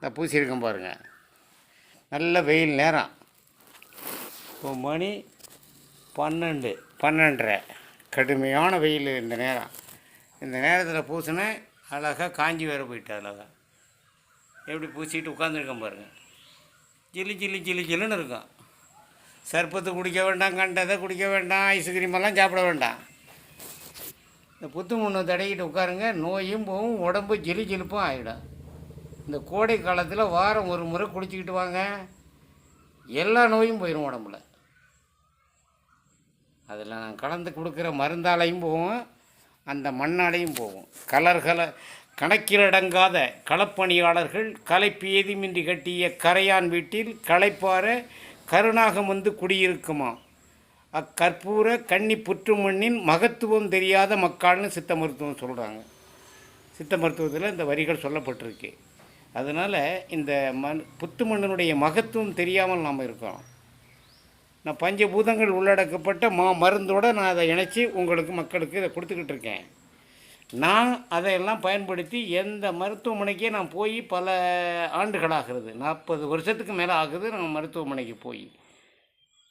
இந்த பூசியிருக்கேன் பாருங்கள் நல்ல வெயில் நேரம். இப்போ மணி பன்னெண்டு. பன்னெண்டரை. கடுமையான வெயில் இந்த நேரம். இந்த நேரத்தில் பூசினேன் அழகாக காஞ்சி வேற போயிட்டு அழகா. எப்படி பூசிட்டு உட்காந்துருக்கேன் பாருங்கள் ஜில்லி ஜில்லி ஜில்லி ஜில்லுன்னு இருக்கும். சர்பத்து குடிக்க வேண்டாம் கண்டதை குடிக்க வேண்டாம் ஐஸ்கிரீம் எல்லாம் சாப்பிட வேண்டாம். இந்த புத்து முன்ன தடவிட்டு உட்காருங்க நோயும் போகும் உடம்பு ஜிலி ஜிலிப்பும் ஆகிடும் இந்த கோடை காலத்தில் வாரம் ஒரு முறை குடிச்சிக்கிட்டு வாங்க. எல்லா நோயும் போயிடும் உடம்புல. அதில் நான் கலந்து கொடுக்குற மருந்தாலையும் போவோம் அந்த மண்ணாலையும் போகும். கலர் கல கணக்கிலடங்காத களப்பணியாளர்கள் களைப்பு ஏதுமின்றி கட்டிய கரையான் வீட்டில் களைப்பார கருணாகம் வந்து குடியிருக்குமா? அக்கற்பூர கன்னி புற்று மண்ணின் மகத்துவம் தெரியாத மக்கள்னு சித்த மருத்துவம் சொல்கிறாங்க சித்த மருத்துவத்தில் இந்த வரிகள் சொல்லப்பட்டிருக்கு. அதனால் இந்த மண் புத்து மண்ணினுடைய மகத்துவம் தெரியாமல் நாம் இருக்கோம் நான் பஞ்சபூதங்கள் உள்ளடக்கப்பட்ட மா மருந்தோடு நான் அதை இணைச்சி உங்களுக்கு மக்களுக்கு இதை கொடுத்துக்கிட்டு இருக்கேன். நான் அதையெல்லாம் பயன்படுத்தி எந்த மருத்துவமனைக்கே நான் போய் பல ஆண்டுகளாகிறது நாற்பது வருஷத்துக்கு மேலே ஆகுது நான் மருத்துவமனைக்கு போய்.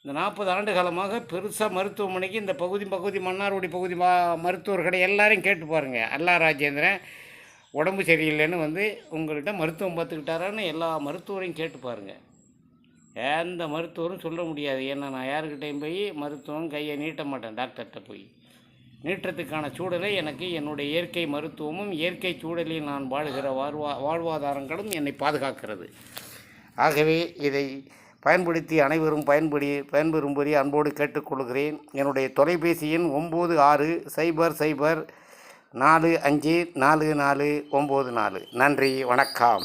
இந்த நாற்பது ஆண்டு காலமாக பெருசாக மருத்துவமனைக்கு இந்த பகுதி பகுதி மன்னார்குடி பகுதி மா மருத்துவர்களை எல்லாரையும் கேட்டு பாருங்கள் அல்லா ராஜேந்திரன் உடம்பு சரியில்லைன்னு வந்து உங்கள்கிட்ட மருத்துவம் பார்த்துக்கிட்டாரான்னு எல்லா மருத்துவரையும் கேட்டு பாருங்கள் எந்த மருத்துவரும் சொல்ல முடியாது. ஏன்னா நான் யாருக்கிட்டையும் போய் மருத்துவம் கையை நீட்ட மாட்டேன். டாக்டர்கிட்ட போய். நீட்டத்துக்கான சூழலை எனக்கு என்னுடைய இயற்கை மருத்துவமும் இயற்கை சூழலில் நான் வாழ்கிற வாழ்வா வாழ்வாதாரங்களும் என்னை பாதுகாக்கிறது. ஆகவே இதை பயன்படுத்தி அனைவரும் பயன்படி பயன்பெறும்படி அன்போடு கேட்டுக்கொள்கிறேன். என்னுடைய தொலைபேசி எண் ஒம்பது ஆறு சைபர் சைபர் நாலு அஞ்சு நாலு நாலு ஒம்பது நாலு. நன்றி வணக்கம்.